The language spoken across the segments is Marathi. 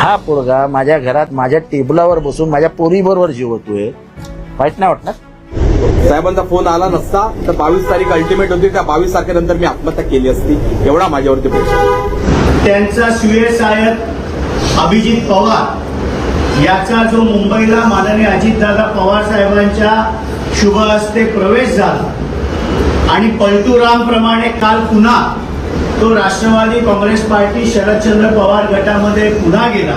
हा पोरगा माझ्या घरात माझ्या टेबलावर बसून माझ्या पोरीबरोबर जेवतोय वाईट नाही वाटणार? साहेबांचा फोन आला नसता तर बावीस तारीख अल्टिमेट होती. त्या बावीस तारखेनंतर मी आत्महत्या केली असती. एवढा माझ्यावरती प्रेशर त्यांचा सुयसायक अभिजित पवार याचा जो मुंबईला माननीय अजितदादा पवार साहेबांच्या शुभ हस्ते प्रवेश झाला आणि पलटूराम प्रमाणे काल पुन्हा तो राष्ट्रवादी काँग्रेस पार्टी शरदचंद्र पवार गटामध्ये पुन्हा गेला.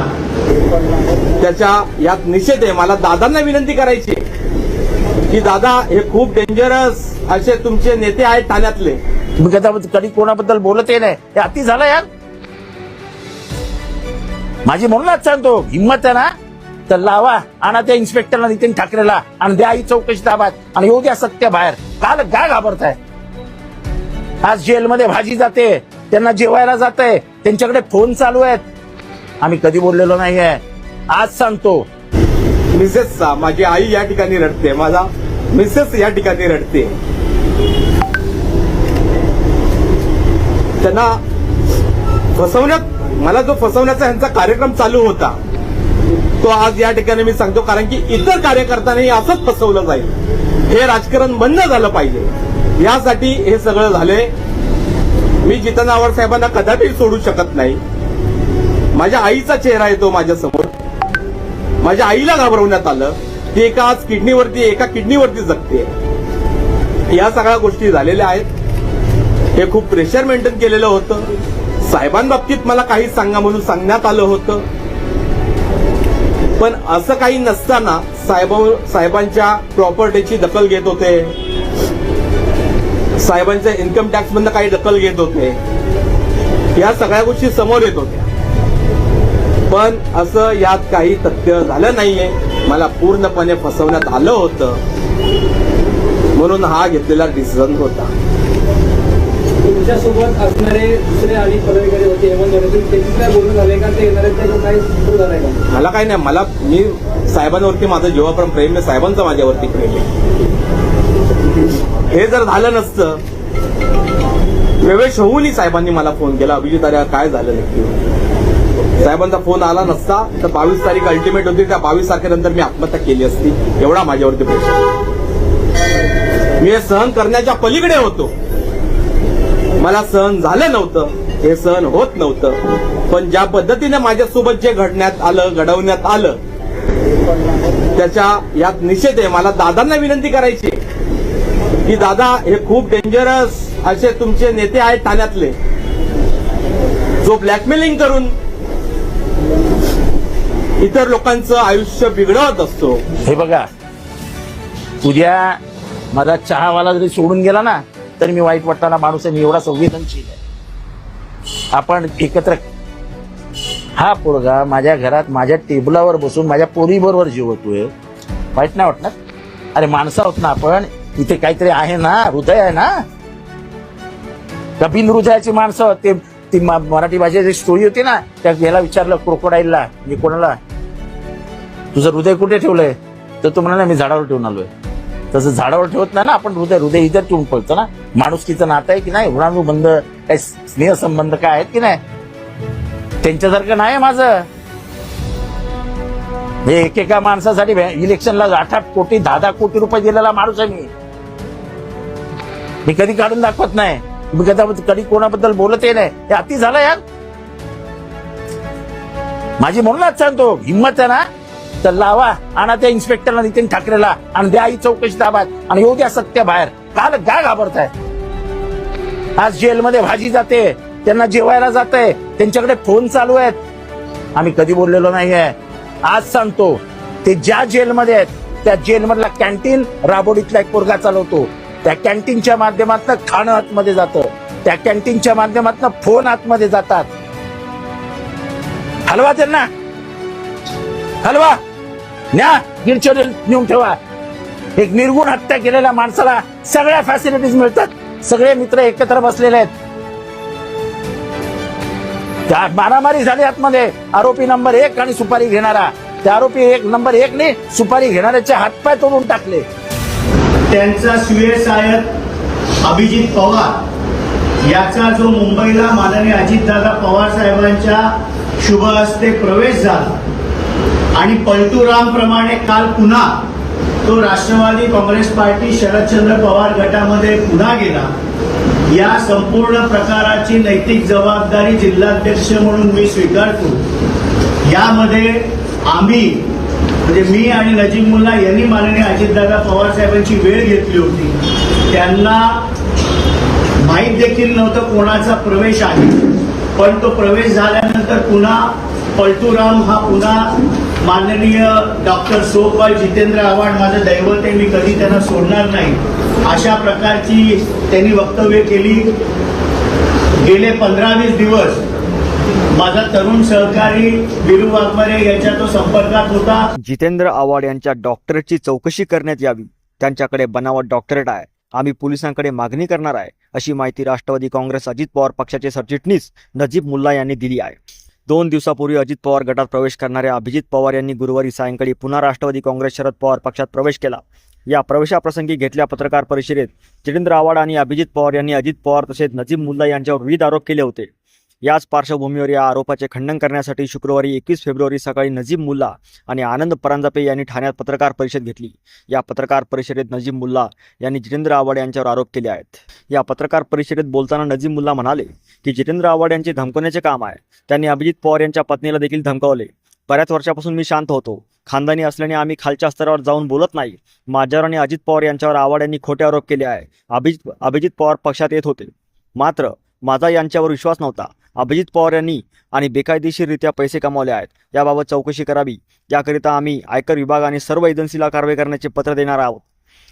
त्याच्या यात निषेध आहे. मला दादांना विनंती करायची की दादा हे खूप डेंजरस असे तुमचे नेते आहेत ठाण्यातले. तुम्ही कदा कधी कोणाबद्दल बोलत आहे नाही. हे अति झालं यार. माझी म्हणूनच सांगतो हिंमत आहे ना? तर लावा. आणा त्या इन्स्पेक्टरला नितीन ठाकरेला. आणि द्या ही चौकशी ताब्यात आणि येऊ द्या सत्य बाहेर. काल काय घाबरताय. आज जेलमध्ये भाजी जाते. त्यांना जेवायला जात आहे त्यांच्याकडे फोन चालू आहेत. आम्ही कधी बोललेलो नाहीये. आज सांगतो. मिसेसचा माझी आई या ठिकाणी रडते. माझा मिसेस या ठिकाणी रडते. त्यांना फसवण्यात मला जो फसवण्याचा यांचा कार्यक्रम चालू होता तो आज या ठिकाणी मी सांगतो कारण की इतर कार्यकर्त्यांनी असंच फसवलं जाईल. हे राजकारण बंद झालं पाहिजे. यासाठी हे सगळं झालंय. मी जितनावर साहेबांना कदापि सोडू शकत नाही. माझ्या आईचा चेहरा येतो माझ्यासमोर. माझ्या आईला घाबरवण्यात आलं. ती एका आज किडनीवरती एका किडनीवरती जगते. या सगळ्या गोष्टी झालेल्या आहेत. हे खूप प्रेशर मेंटेन केलेलं होतं. साहेबांबाबतीत मला काही सांगा म्हणून सांगण्यात आलं होतं. पण असं काही नसताना साहेब साहेबांच्या प्रॉपर्टीची दखल घेत होते. साहेबांच्या इन्कम टॅक्स मधनं काही दखल घेत होते. या सगळ्या गोष्टी समोर येत होत्या. पण असं यात काही तथ्य झालं नाहीये. मला पूर्णपणे फसवण्यात आलं होतं. म्हणून हा घेतलेला डिसिजन होता. तुमच्यासोबत असणारे दुसरे आणि पदाधिकारी होते बोलणं झाले का? ते येणार मला काही नाही. मला मी साहेबांवरती माझं जेव्हा प्रेम आहे साहेबांचं माझ्यावरती प्रेम आहे. हे जर झालं नसतं प्रवेश होऊनही साहेबांनी मला फोन केला अभिजित अरे काय झालं नक्की? साहेबांचा फोन आला नसता तर बावीस तारीख अल्टिमेट होती त्या बावीस तारखेनंतर मी आत्महत्या केली असती. एवढा माझ्यावरती प्रश्न मी हे सहन करण्याच्या पलीकडे होतो. मला सहन झालं नव्हतं हे सहन होत नव्हतं. पण ज्या पद्धतीने माझ्यासोबत जे घडण्यात आलं घडवण्यात आलं त्याच्या यात निषेध आहे. मला दादांना विनंती करायची की दादा हे खूप डेंजरस असे तुमचे नेते आहेत ठाण्यातले. जो ब्लॅकमेलिंग करून इतर लोकांचं आयुष्य बिघडवत असतो. हे बघा उद्या माझा चहावाला जरी सोडून गेला ना तरी मी वाईट वाटताना माणूस आहे मी एवढा संवेदनशील आहे. आपण एकत्र हा पोरगा माझ्या घरात माझ्या टेबलावर बसून माझ्या पोरीबरोबर जेवतोय. वाईट नाही वाटणार? अरे माणसं आहोत ना आपण इथे काहीतरी आहे ना हृदय आहे ना? त्या बिन हृदयाची माणसं ते ती मराठी भाषेची स्टोरी होती ना त्या याला विचारलं क्रोकोडाईलला म्हणजे कोणाला? तुझं हृदय कुठे ठेवलंय? तर तो म्हणाला मी झाडावर ठेवून आलोय. तसं झाडावर ठेवत नाही ना आपण हृदय हृदय इथं ठेवून पळतो ना. माणुसकीचं नातं आहे की नाही? ऋणानुबंध काय स्नेह संबंध काय आहेत की नाही? त्यांच्यासारखं नाही माझं. हे एकेका माणसासाठी इलेक्शनला आठ आठ कोटी दहा दहा कोटी रुपये दिलेला माणूस आहे मी. मी कधी काढून दाखवत नाही. मी कधी कधी कोणाबद्दल बोलत नाही. हे अति झालं यार. माझी म्हणूनच सांगतो हिंमत आहे ना? तर लावा. आणा त्या इन्स्पेक्टरला नितीन ठाकरेला. आणि द्या ही चौकशी ताबात आणि येऊ द्या सत्य बाहेर. काल काय घाबरताय. आज जेलमध्ये भाजी जाते. त्यांना जेवायला जात आहे त्यांच्याकडे फोन चालू आहेत. आम्ही कधी बोललेलो नाहीये. आज सांगतो ते ज्या जेलमध्ये आहेत त्या जेलमधला कॅन्टीन राबोडीतला एक पोरगा चालवतो. त्या कॅन्टीनच्या माध्यमातून खाणं आतमध्ये जातं. त्या कॅन्टीनच्या माध्यमातून फोन आतमध्ये जातात. हलवा त्यांना हलवा. न्या गिरचोरी नेऊन ठेवा. एक निर्गुण हत्या केलेल्या माणसाला सगळ्या फॅसिलिटीज मिळतात. सगळे मित्र एकत्र बसलेले आहेत. त्या मारामारी झाली आतमध्ये. आरोपी नंबर एक आणि सुपारी घेणारा. त्या आरोपी एक नंबर एक ने सुपारी घेणाऱ्याचे हातपाय तोडून टाकले. त्यांचा सुयसायक अभिजित पवार याचा जो मुंबईला माननीय अजितदादा पवार साहेबांच्या शुभ हस्ते प्रवेश झाला आणि पलटूरामप्रमाणे काल पुन्हा तो राष्ट्रवादी काँग्रेस पार्टी शरदचंद्र पवार गटामध्ये पुन्हा गेला. या संपूर्ण प्रकाराची नैतिक जबाबदारी जिल्हाध्यक्ष म्हणून मी स्वीकारतो. यामध्ये आम्ही म्हणजे मी आणि नजीब मुल्ला यांनी माननीय अजितदादा पवार साहेबांची वेळ घेतली होती. त्यांना माहीत देखील नव्हतं कोणाचा प्रवेश आहे. पण तो प्रवेश झाल्यानंतर पुन्हा पलटूराम हा पुन्हा माननीय डॉक्टर सोपाल जितेंद्र आव्हाड माझं दैवत आहे मी कधी त्यांना सोडणार नाही. अशा प्रकारची त्यांनी वक्तव्य केली. गेले पंधरा वीस दिवस माझा तरुण सहकारी बिरू वाघमारे यांच्या तो संपर्कात होता. जितेंद्र आव्हाड यांच्या डॉक्टरेटची चौकशी करण्यात यावी. त्यांच्याकडे बनावट डॉक्टरेट आहे. आम्ही पोलिसांकडे मागणी करणार आहे अशी माहिती राष्ट्रवादी काँग्रेस अजित पवार पक्षाचे सरचिटणीस नजीब मुल्ला यांनी दिली आहे. दोन दिवसापूर्वी अजित पवार गटात प्रवेश करणाऱ्या अभिजित पवार यांनी गुरुवारी सायंकाळी पुन्हा राष्ट्रवादी काँग्रेस शरद पवार पक्षात प्रवेश केला. या प्रवेशाप्रसंगी घेतल्या पत्रकार परिषदेत जितेंद्र आव्हाड आणि अभिजित पवार यांनी अजित पवार तसेच नजीब मुल्ला यांच्यावर विविध आरोप केले होते. याच पार्श्वभूमीवर या आरोपाचे खंडन करण्यासाठी शुक्रवारी एकवीस फेब्रुवारी सकाळी नजीब मुल्ला आणि आनंद परांजपे यांनी ठाण्यात पत्रकार परिषद घेतली. या पत्रकार परिषदेत नजीब मुल्ला यांनी जितेंद्र आव्हाड यांच्यावर आरोप केले आहेत. या पत्रकार परिषदेत बोलताना नजीब मुल्ला म्हणाले की जितेंद्र आव्हाड यांचे धमकवण्याचे काम आहे. त्यांनी अभिजित पवार यांच्या पत्नीला देखील धमकावले. बऱ्याच वर्षापासून मी शांत होतो. खानदानी असल्याने आम्ही खालच्या स्तरावर जाऊन बोलत नाही. माझ्यावर आणि अजित पवार यांच्यावर आव्हाड यांनी खोटे आरोप केले आहे. अभिजित अभिजित पवार पक्षात येत होते. मात्र माझा यांच्यावर विश्वास नव्हता. अभिजित पवार यांनी आणि बेकायदेशीररित्या पैसे कमावले आहेत. याबाबत चौकशी करावी. याकरिता आम्ही आयकर विभाग आणि सर्व एजन्सीला कारवाई करण्याचे पत्र देणार आहोत.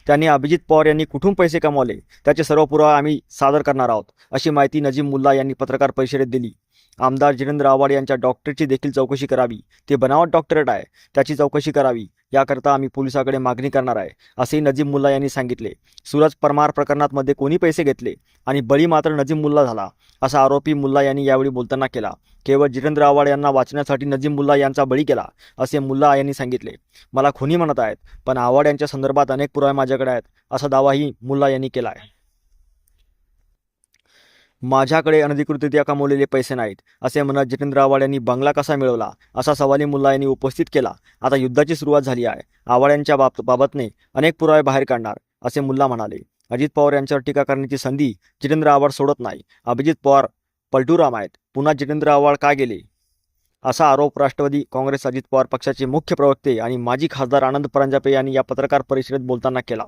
त्यांनी अभिजित पवार यांनी कुठून पैसे कमावले? त्याचे सर्व पुरावा आम्ही सादर करणार आहोत अशी माहिती नजीम मुल्ला यांनी पत्रकार परिषदेत दिली. आमदार जितेंद्र आव्हाड यांच्या डॉक्टरेटची देखील चौकशी करावी. ते बनावट डॉक्टरेट आहे त्याची चौकशी करावी. याकरता आम्ही पोलिसाकडे मागणी करणार आहे असेही नजीम मुल्ला यांनी सांगितले. सूरज परमार प्रकरणात मध्ये कोणी पैसे घेतले आणि बळी मात्र नजीम मुल्ला झाला असा आरोपी मुल्ला यांनी यावेळी बोलताना केला. केवळ जितेंद्र आव्हाड यांना वाचण्यासाठी नजीम मुल्ला यांचा बळी केला असे मुल्ला यांनी सांगितले. मला खुनी म्हणत आहेत पण आव्हाड यांच्या संदर्भात अनेक पुरावे माझ्याकडे आहेत असा दावाही मुल्ला यांनी केला आहे. माझ्याकडे अनधिकृतरित्या कमवलेले पैसे नाहीत असे म्हणत जितेंद्र आव्हाड यांनी बंगला कसा मिळवला असा सवाली मुल्ला यांनी उपस्थित केला. आता युद्धाची सुरुवात झाली आहे. आव्हाड यांच्या बाब बाबतने अनेक पुरावे बाहेर काढणार असे मुल्ला म्हणाले. अजित पवार यांच्यावर टीका करण्याची संधी जितेंद्र आव्हाड सोडत नाही. अभिजित पवार पलटूराम आहेत. पुन्हा जितेंद्र आव्हाड का गेले? असा आरोप राष्ट्रवादी काँग्रेस अजित पवार पक्षाचे मुख्य प्रवक्ते आणि माजी खासदार आनंद परांजपे यांनी या पत्रकार परिषदेत बोलताना केला.